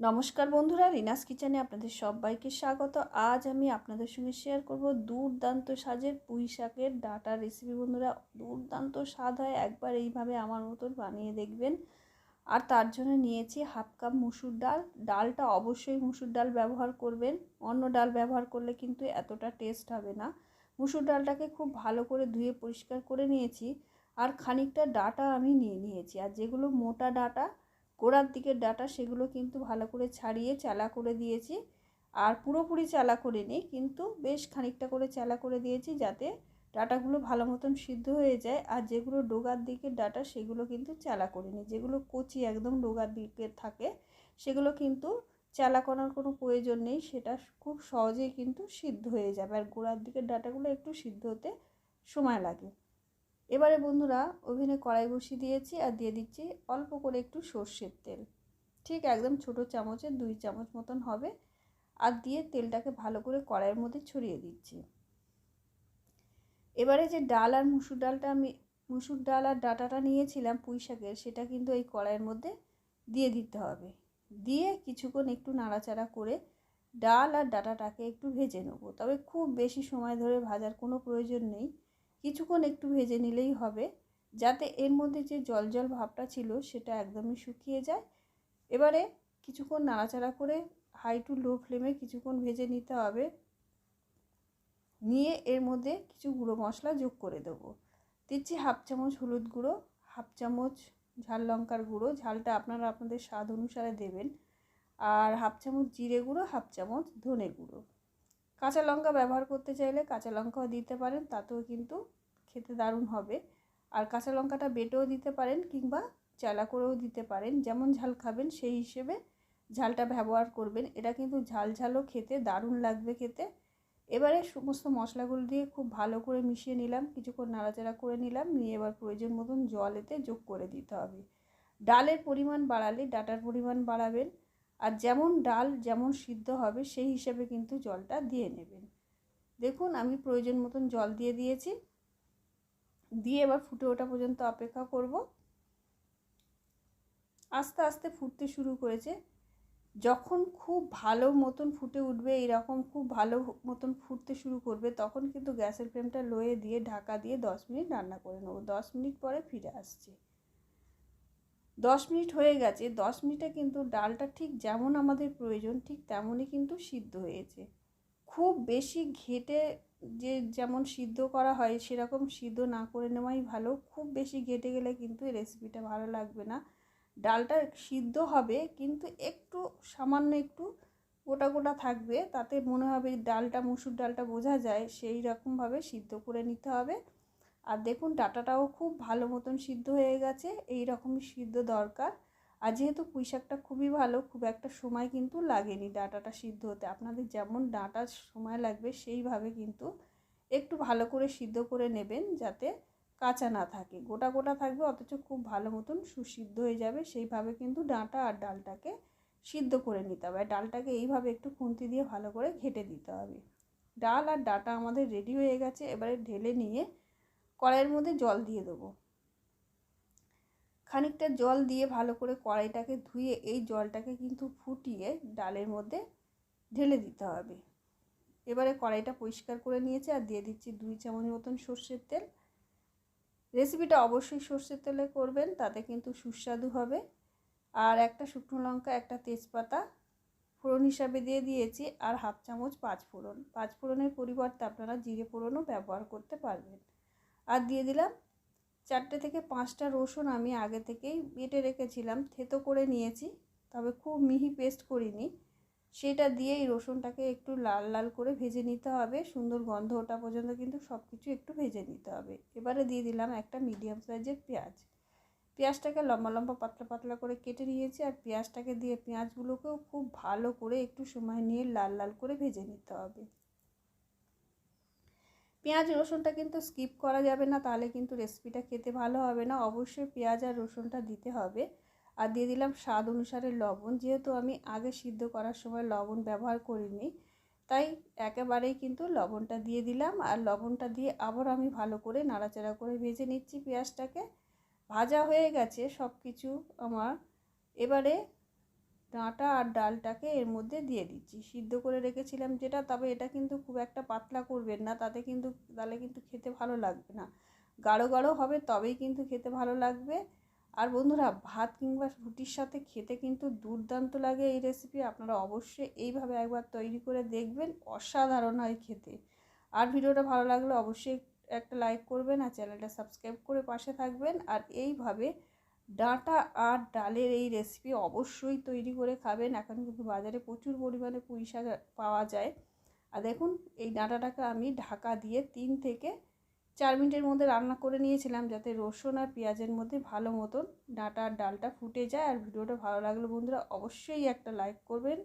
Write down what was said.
নমস্কার বন্ধুরা, রিনাস কিচেনে আপনাদের সবাইকে স্বাগত। আজ আমি আপনাদের সঙ্গে শেয়ার করব দুর্দান্ত সাজের পুঁই শাকের ডাটা রেসিপি বন্ধুরা, দুর্দান্ত স্বাদ হয়, একবার এইভাবে আমার মতন বানিয়ে দেখবেন। আর তার জন্য নিয়েছি হাফ কাপ মুসুর ডাল। ডালটা অবশ্যই মুসুর ডাল ব্যবহার করবেন। অন্য ডাল ব্যবহার করলে কিন্তু এতটা টেস্ট হবে না। মুসুর ডালটাকে খুব ভালো করে ধুয়ে পরিষ্কার করে নিয়েছি। আর খানিকটা ডাটা আমি নিয়ে নিয়েছি। আর যেগুলো মোটা ডাটা গোড়ার দিকের ডাটা সেগুলো কিন্তু ভালো করে ছাড়িয়ে চালা করে দিয়েছি। আর পুরোপুরি চালা করে নিই, কিন্তু বেশ খানিকটা করে চালা করে দিয়েছি যাতে ডাটাগুলো ভালো মতন সিদ্ধ হয়ে যায়। আর যেগুলো ডোগার দিকের ডাটা সেগুলো কিন্তু চালা করে নিই। যেগুলো কচি একদম ডোগার দিকে থাকে, সেগুলো কিন্তু চালা করার কোনো প্রয়োজন নেই। সেটা খুব সহজেই কিন্তু সিদ্ধ হয়ে যাবে। আর গোড়ার দিকের ডাটাগুলো একটু সিদ্ধ হতে সময় লাগে। এবারে বন্ধুরা ওভেনে কড়াই বসিয়ে দিয়েছি আর দিয়ে দিচ্ছি অল্প করে একটু সর্ষের তেল। ঠিক একদম ছোট চামচের দুই চামচ মতন হবে আর দিয়ে তেলটাকে ভালো করে কড়াইয়ের মধ্যে ছড়িয়ে দিচ্ছি। এবারে যে ডাল আর মুসুর ডালটা আমি, মুসুর ডাল আর ডাটাটা নিয়েছিলাম পুঁই শাকের, সেটা কিন্তু এই কড়াইয়ের মধ্যে দিয়ে দিতে হবে। দিয়ে কিছুক্ষণ একটু নাড়াচাড়া করে ডাল আর ডাটাটাকে একটু ভেজে নেব। তবে খুব বেশি সময় ধরে ভাজার কোনো প্রয়োজন নেই। কিছুক্ষণ একটু ভেজে নিলেই হবে, যাতে এর মধ্যে যে জল জল ভাবটা ছিল সেটা একদমই শুকিয়ে যায়। এবারে কিছুক্ষণ নাড়াচাড়া করে হাই টু লো ফ্লেমে কিছুক্ষণ ভেজে নিতে হবে। নিয়ে এর মধ্যে কিছু গুঁড়ো মশলা যোগ করে দেবো। দিচ্ছি হাফ চামচ হলুদ গুঁড়ো, হাফ চামচ ঝাল লঙ্কার গুঁড়ো, ঝালটা আপনারা আপনাদের স্বাদ অনুসারে দেবেন। আর হাফ চামচ জিরে গুঁড়ো, হাফ চামচ ধনে গুঁড়ো। কাঁচা লঙ্কা ব্যবহার করতে চাইলে কাঁচা লঙ্কাও দিতে পারেন, তাতেও কিন্তু খেতে দারুণ হবে। আর কাঁচা লঙ্কাটা বেটেও দিতে পারেন কিংবা চালা করেও দিতে পারেন। যেমন ঝাল খাবেন, সেই হিসেবে ঝালটা ব্যবহার করবেন। এটা কিন্তু ঝাল ঝালও খেতে দারুণ লাগবে খেতে। এবারে সমস্ত মশলাগুলো দিয়ে খুব ভালো করে মিশিয়ে নিলাম, কিছুক্ষণ নাড়াচাড়া করে নিলাম, নিয়ে এবার প্রয়োজন মতন জল এতে যোগ করে দিতে হবে। ডালের পরিমাণ বাড়ালে, ডাটার পরিমাণ বাড়াবেন আর যেমন ডাল যেমন সিদ্ধ হবে, সেই হিসাবে কিন্তু জলটা দিয়ে নেবেন। দেখুন, আমি প্রয়োজন মতন জল দিয়ে দিয়েছি। দিয়ে এবার ফুটে ওঠা পর্যন্ত অপেক্ষা করব। আস্তে আস্তে ফুটতে শুরু করেছে। যখন খুব ভালো মতন ফুটে উঠবে, এরকম খুব ভালো মতন ফুটতে শুরু করবে, তখন কিন্তু গ্যাসের ফ্লেমটা লোয়ে দিয়ে ঢাকা দিয়ে দশ মিনিট রান্না করে নেব। দশ মিনিট পরে ফিরে আসছে। দশ মিনিট হয়ে গেছে, দশ মিনিটে কিন্তু ডালটা ঠিক যেমন আমাদের প্রয়োজন, ঠিক তেমনই কিন্তু সিদ্ধ হয়েছে। খুব বেশি ঘেটে যে যেমন সিদ্ধ করা হয়, সেরকম সিদ্ধ না করে নেওয়াই ভালো। খুব বেশি ঘেটে গেলে কিন্তু এই রেসিপিটা ভালো লাগবে না। ডালটা সিদ্ধ হবে, কিন্তু একটু সামান্য একটু গোটা গোটা থাকবে, তাতে মনে হবে ডালটা, মুসুর ডালটা বোঝা যায় সেই রকমভাবে সিদ্ধ করে নিতে হবে। আর দেখুন, ডাটাটাও খুব ভালো মতন সিদ্ধ হয়ে গেছে এই রকমই সিদ্ধ দরকার। আর যেহেতু পুঁই শাকটা খুবই ভালো, খুব একটা সময় কিন্তু লাগেনি ডাটাটা সিদ্ধ হতে। আপনাদের যেমন ডাটা সময় লাগবে, সেইভাবে কিন্তু একটু ভালো করে সিদ্ধ করে নেবেন যাতে কাঁচা না থাকে। গোটা গোটা থাকবে, অথচ খুব ভালো মতন সুসিদ্ধ হয়ে যাবে। সেইভাবে কিন্তু ডাঁটা আর ডালটাকে সিদ্ধ করে নিতে হবে। ডালটাকে এইভাবে একটু খুন্তি দিয়ে ভালো করে ঘেটে দিতে হবে। ডাল আর ডাটা আমাদের রেডি হয়ে গেছে। এবারে ঢেলে নিয়ে কড়াইয়ের মধ্যে জল দিয়ে দেবো। খানিকটা জল দিয়ে ভালো করে কড়াইটাকে ধুয়ে এই জলটাকে কিন্তু ফুটিয়ে ডালের মধ্যে ঢেলে দিতে হবে। এবারে কড়াইটা পরিষ্কার করে নিয়েছে আর দিয়ে দিচ্ছি দুই চামচ মতন সর্ষের তেল। রেসিপিটা অবশ্যই সর্ষের তেলে করবেন, তাতে কিন্তু সুস্বাদু হবে। আর একটা শুকনো লঙ্কা, একটা তেজপাতা ফোড়ন হিসাবে দিয়ে দিয়েছি, আর হাফ চামচ পাঁচ ফোড়ন পাঁচ ফোড়নের পরিবর্তে আপনারা জিরে ফোড়নও ব্যবহার করতে পারবেন। আর দিয়ে দিলাম চারটে থেকে পাঁচটা রসুন আমি আগে থেকেই বেটে রেখেছিলাম, থেতো করে নিয়েছি, তবে খুব মিহি পেস্ট করিনি। সেটা দিয়ে এই রসুনটাকে একটু লাল লাল করে ভেজে নিতে হবে, সুন্দর গন্ধ ওটা পর্যন্ত কিন্তু সব কিছু একটু ভেজে নিতে হবে। এবারে দিয়ে দিলাম একটা মিডিয়াম সাইজের পেঁয়াজ। পেঁয়াজটাকে লম্বা লম্বা পাতলা পাতলা করে কেটে নিয়েছি, আর পেঁয়াজটাকে দিয়ে পেঁয়াজগুলোকেও খুব ভালো করে একটু সময় নিয়ে লাল লাল করে ভেজে নিতে হবে। পেঁয়াজ রসুনটা কিন্তু স্কিপ করা যাবে না, তাহলে কিন্তু রেসিপিটা খেতে ভালো হবে না। অবশ্যই পেঁয়াজ আর রসুনটা দিতে হবে। আর দিয়ে দিলাম স্বাদ অনুসারে লবণ, যেহেতু আমি আগে সিদ্ধ করার সময় লবণ ব্যবহার করিনি, তাই একেবারেই কিন্তু লবণটা দিয়ে দিলাম। আর লবণটা দিয়ে আবার আমি ভালো করে নাড়াচাড়া করে ভেজে নিচ্ছি পেঁয়াজটাকে। ভাজা হয়ে গেছে সব কিছু আমার। এবারে ডাঁটা আর ডালটাকে এর মধ্যে দিয়ে দিচ্ছি। সিদ্ধ করে রেখেছিলাম যেটা, তবে এটা কিন্তু খুব একটা পাতলা করবেন না, তাতে কিন্তু, তাহলে কিন্তু খেতে ভালো লাগবে না। গাঢ় গাঢ় হবে, তবেই কিন্তু খেতে ভালো লাগবে। আর বন্ধুরা, ভাত কিংবা রুটির সাথে খেতে কিন্তু দুর্দান্ত লাগে এই রেসিপি আপনারা অবশ্যই এইভাবে একবার তৈরি করে দেখবেন, অসাধারণ হয় খেতে। আর ভিডিওটা ভালো লাগলে অবশ্যই একটা লাইক করবেন আর চ্যানেলটা সাবস্ক্রাইব করে পাশে থাকবেন। আর এইভাবে ডাঁটা আর ডালের এই রেসিপি অবশ্যই তৈরি করে খাবেন। এখন কিন্তু বাজারে প্রচুর পরিমাণে পুঁই শাক পাওয়া যায়। আর দেখুন, এই ডাঁটাটাকে আমি ঢাকা দিয়ে তিন থেকে চার মিনিটের মধ্যে রান্না করে নিয়েছিলাম, যাতে রসুন আর পেঁয়াজের মধ্যে ভালো মতন ডাঁটা আর ডালটা ফুটে যায়। আর ভিডিওটা ভালো লাগলে বন্ধুরা অবশ্যই একটা লাইক করবেন।